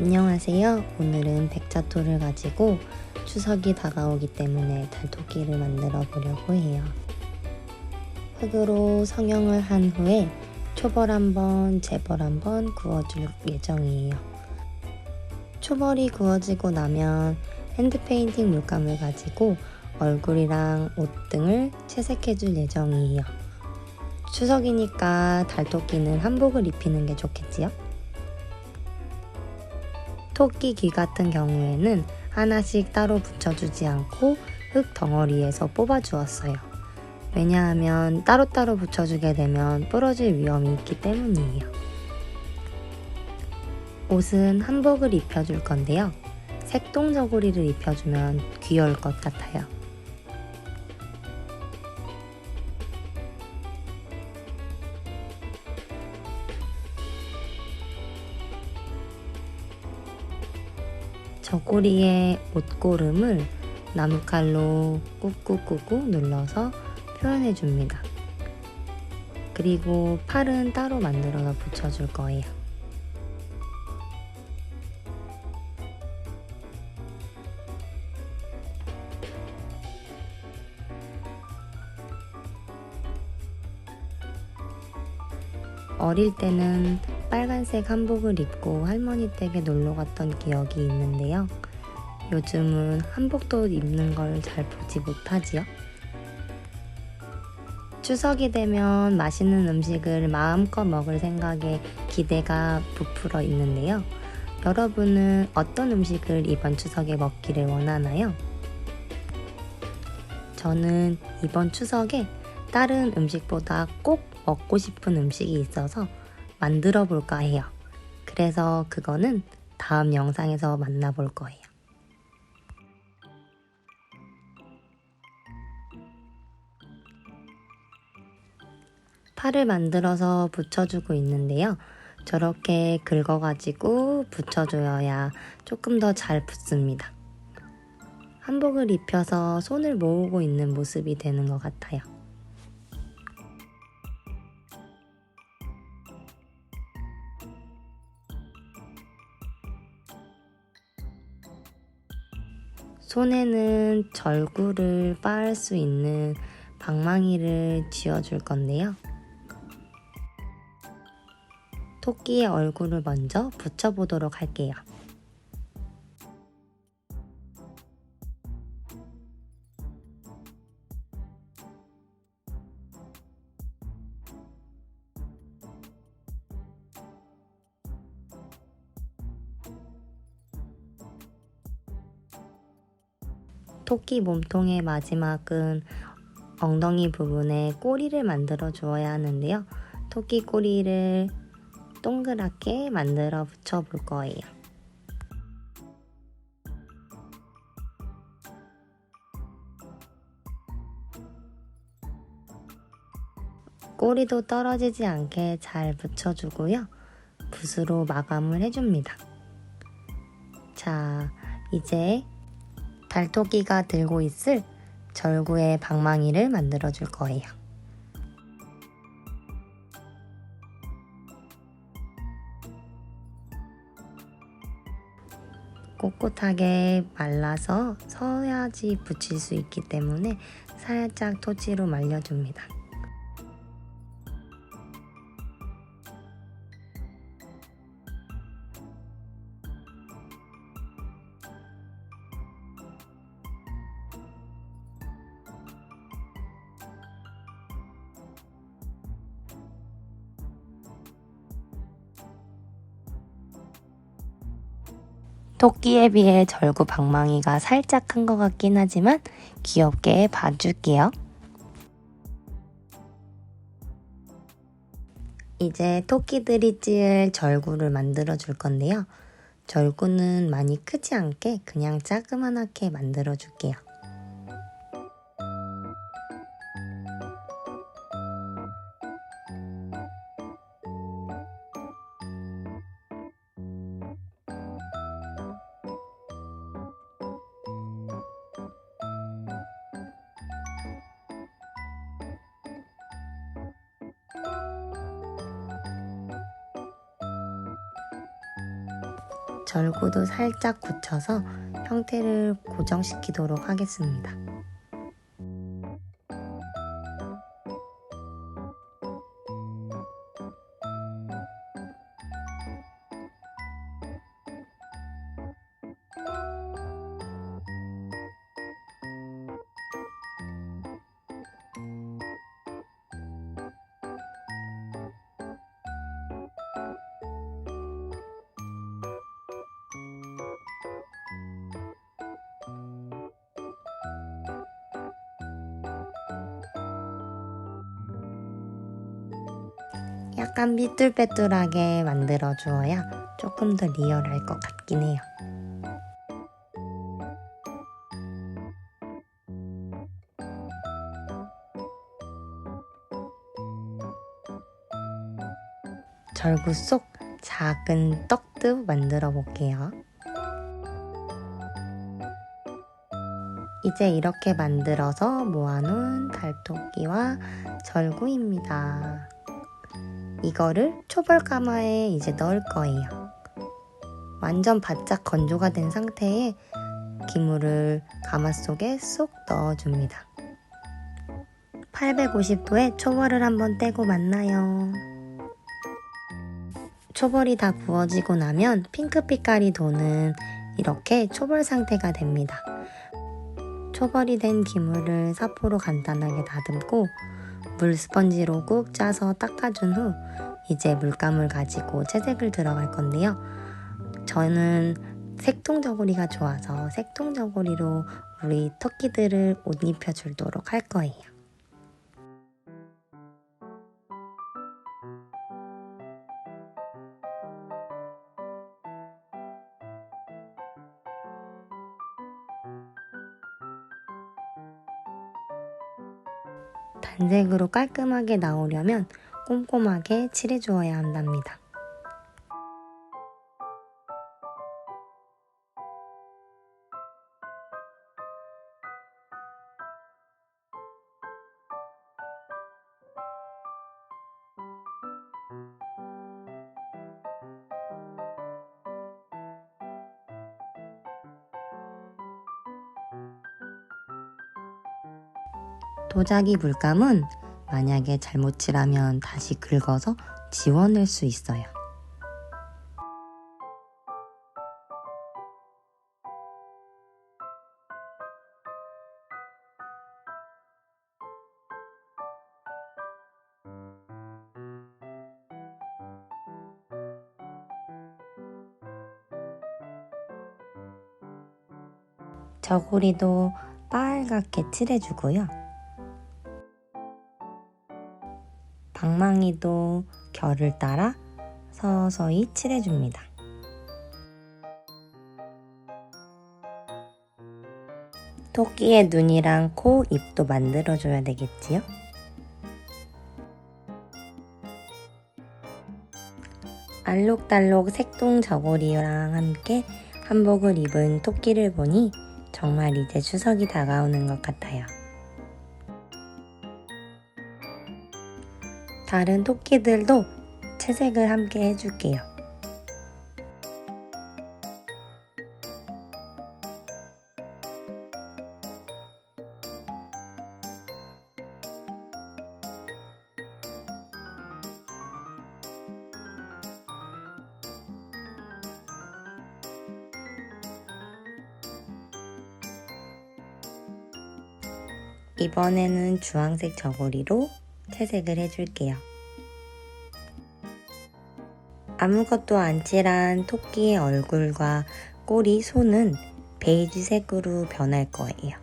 안녕하세요. 오늘은 백자토를 가지고 추석이 다가오기 때문에 달토끼를 만들어 보려고 해요. 흙으로 성형을 한 후에 초벌 한번, 재벌 한번 구워줄 예정이에요. 초벌이 구워지고 나면 핸드페인팅 물감을 가지고 얼굴이랑 옷 등을 채색해줄 예정이에요. 추석이니까 달토끼는 한복을 입히는 게 좋겠지요? 토끼 귀 같은 경우에는 하나씩 따로 붙여주지 않고 흙 덩어리에서 뽑아주었어요. 왜냐하면 따로따로 붙여주게 되면 부러질 위험이 있기 때문이에요. 옷은 한복을 입혀줄 건데요. 색동 저고리를 입혀주면 귀여울 것 같아요. 저고리의 옷고름을 나무칼로 꾹꾹꾹꾹 눌러서 표현해 줍니다. 그리고 팔은 따로 만들어서 붙여줄 거예요. 어릴 때는 빨간색 한복을 입고 할머니 댁에 놀러 갔던 기억이 있는데요. 요즘은 한복도 입는 걸 잘 보지 못하지요. 추석이 되면 맛있는 음식을 마음껏 먹을 생각에 기대가 부풀어 있는데요. 여러분은 어떤 음식을 이번 추석에 먹기를 원하나요? 저는 이번 추석에 다른 음식보다 꼭 먹고 싶은 음식이 있어서 만들어 볼까 해요. 그래서 그거는 다음 영상에서 만나볼 거예요. 팔을 만들어서 붙여주고 있는데요. 저렇게 긁어가지고 붙여줘야 조금 더 잘 붙습니다. 한복을 입혀서 손을 모으고 있는 모습이 되는 것 같아요. 손에는 절구를 빨수 있는 방망이를 쥐어줄 건데요. 토끼의 얼굴을 먼저 붙여보도록 할게요. 토끼 몸통의 마지막은 엉덩이 부분에 꼬리를 만들어 주어야 하는데요. 토끼 꼬리를 동그랗게 만들어 붙여 볼 거예요. 꼬리도 떨어지지 않게 잘 붙여주고요. 붓으로 마감을 해줍니다. 자, 이제 달토끼가 들고 있을 절구의 방망이를 만들어 줄 거예요. 꼿꼿하게 말라서 서야지 붙일 수 있기 때문에 살짝 토치로 말려줍니다. 토끼에 비해 절구 방망이가 살짝 큰 것 같긴 하지만 귀엽게 봐줄게요. 이제 토끼들이 찌을 절구를 만들어 줄 건데요. 절구는 많이 크지 않게 그냥 자그만하게 만들어 줄게요. 절구도 살짝 굳혀서 형태를 고정시키도록 하겠습니다. 약간 삐뚤빼뚤하게 만들어 주어야 조금 더 리얼할 것 같긴 해요. 절구 속 작은 떡도 만들어 볼게요. 이제 이렇게 만들어서 모아놓은 달토끼와 절구입니다. 이거를 초벌 가마에 이제 넣을 거예요. 완전 바짝 건조가 된 상태에 기물을 가마 속에 쏙 넣어줍니다. 850도에 초벌을 한번 떼고 만나요. 초벌이 다 부어지고 나면 핑크 빛깔이 도는 이렇게 초벌 상태가 됩니다. 초벌이 된 기물을 사포로 간단하게 다듬고 물 스펀지로 꾹 짜서 닦아준 후 이제 물감을 가지고 채색을 들어갈 건데요. 저는 색동저고리가 좋아서 색동저고리로 우리 토끼들을 옷 입혀 주도록 할 거예요. 단색으로 깔끔하게 나오려면 꼼꼼하게 칠해주어야 한답니다. 도자기 물감은 만약에 잘못 칠하면 다시 긁어서 지워낼 수 있어요. 저고리도 빨갛게 칠해주고요. 방망이도 결을 따라 서서히 칠해줍니다. 토끼의 눈이랑 코, 입도 만들어줘야 되겠지요? 알록달록 색동 저고리랑 함께 한복을 입은 토끼를 보니 정말 이제 추석이 다가오는 것 같아요. 다른 토끼들도 채색을 함께 해줄게요. 이번에는 주황색 저고리로 채색을 해줄게요. 아무것도 안 칠한 토끼의 얼굴과 꼬리, 손은 베이지색으로 변할 거예요.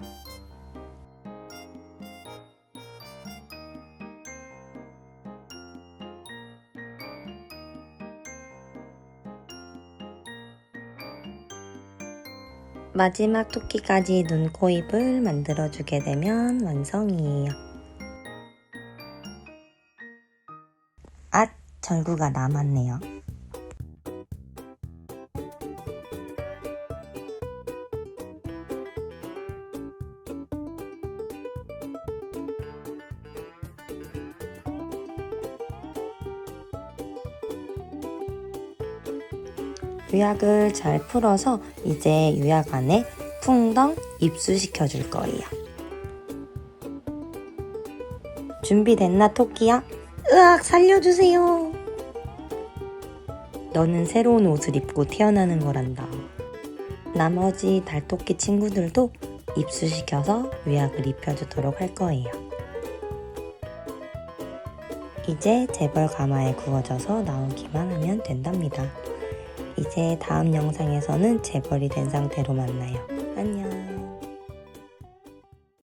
마지막 토끼까지 눈, 코, 입을 만들어주게 되면 완성이에요. 절구가 남았네요. 유약을 잘 풀어서 이제 유약 안에 풍덩 입수시켜 줄 거예요. 준비됐나 토끼야? 으악 살려주세요. 너는 새로운 옷을 입고 태어나는 거란다. 나머지 달토끼 친구들도 입수시켜서 유약을 입혀주도록 할 거예요. 이제 재벌 가마에 구워져서 나오기만 하면 된답니다. 이제 다음 영상에서는 재벌이 된 상태로 만나요.